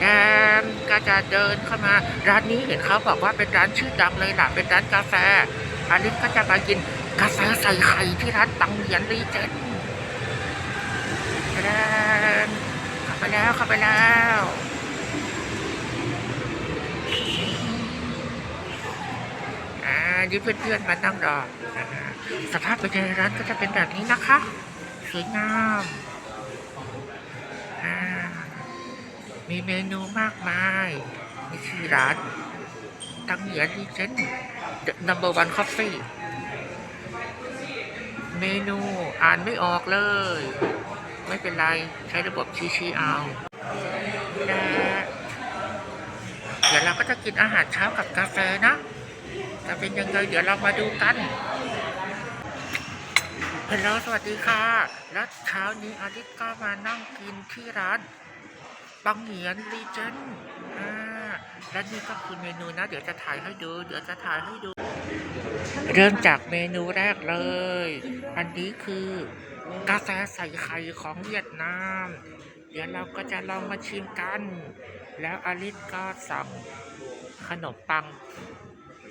แดมก็จะเดินเข้ามา ร้านนี้เห็นเขาบอกว่าเป็นร้านชื่อดังเลยล่ะเป็นร้านกาแฟอาลิสก็จะมากินกาแฟใส่ไข่ที่ร้านตังเหยียนรีเจนแดมเข้าไปแล้วเข้าไปแล้วอ่านี่เพื่อนๆมานั่งรอสภาพภายในร้านก็จะเป็นแบบนี้นะคะ สวยงามอ่า มีเมนูมากมายนี่ชื่อร้านตั้งเหยียนดีเจน number one coffee เมนูอ่านไม่ออกเลย ไม่เป็นไร ใช้ระบบชี้ชี้เอาและเดี๋ยวเราก็จะกินอาหารเช้ากับกาแฟนะ จะเป็นยังไงเดี๋ยวเรามาดูกันฮัลโหลสวัสดีค่ะ แล้วเช้านี้อาทิตย์ก็มานั่งกินที่ร้าน บังเหงียนรีเจนอ่าและนี่ก็คือเมนูนะ เดี๋ยวจะถ่ายให้ดู เดี๋ยวจะถ่ายให้ดู เริ่มจากเมนูแรกเลย อันนี้คือกาแฟใส่ไข่ของเวียดนาม เดี๋ยวเราก็จะลองมาชิมกัน แล้วอลิสก็สั่งขนมปัง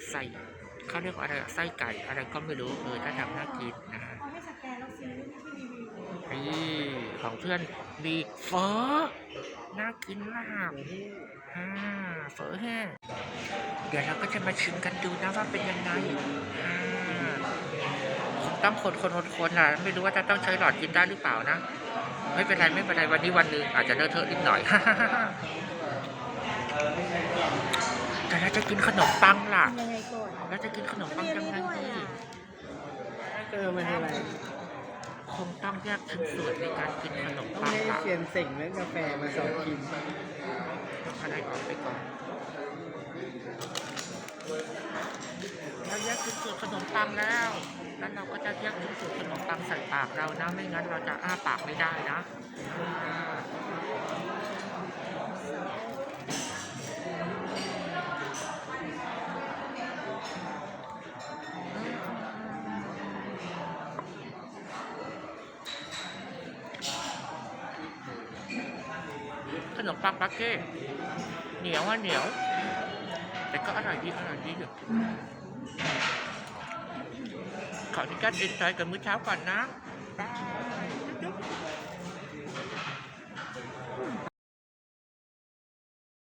ใส่เขาเรียกว่าอะไรอะไส้ไก่อะไรก็ไม่รู้เออถ้าทำน่ากินนะฮะเขาให้สแกนแล้วซื้อไม่ใช่รีวิวนี่ของเพื่อนมีเฟอน่ากินมากอ่าเฟอแห้งเดี๋ยวเราก็จะมาชิมกันดูนะว่าเป็นยังไงอ่าต้องคนคนคนคนอะไม่รู้ว่าจะต้องใช้หลอดกินได้หรือเปล่านะ ไม่เป็นไรไม่เป็นไรวันนี้วันหนึ่งอาจจะเลอะเทอะนิดหน่อยแต่เราจะกินขนมปังล่ะทำยังไงก่อนเราจะกินขนมปังเรียนยังไงนี้ด้วยดีอะเออมันคืออะไร คงต้องแยกชิ้นส่วนในการกินขนมต้องปังให้ละเซียนเสิ่งเรื่องกาแฟมาสอนกินอะไรออกไปก่อนเราแยกชิ้นส่วนขนมปังแล้ว แล้วเราก็จะแยกชิ้นส่วนขนมปังใส่ปากเรานะ ไม่งั้นเราจะอ้าปากไม่ได้นะอ่า ขนมปังปักเก้เหนียวอะเหนียว แต่ก็อร่อยดีอร่อยดีอยู่ขอที่กัดเอ็นจอยกับมื้อเช้าก่อนนะบาย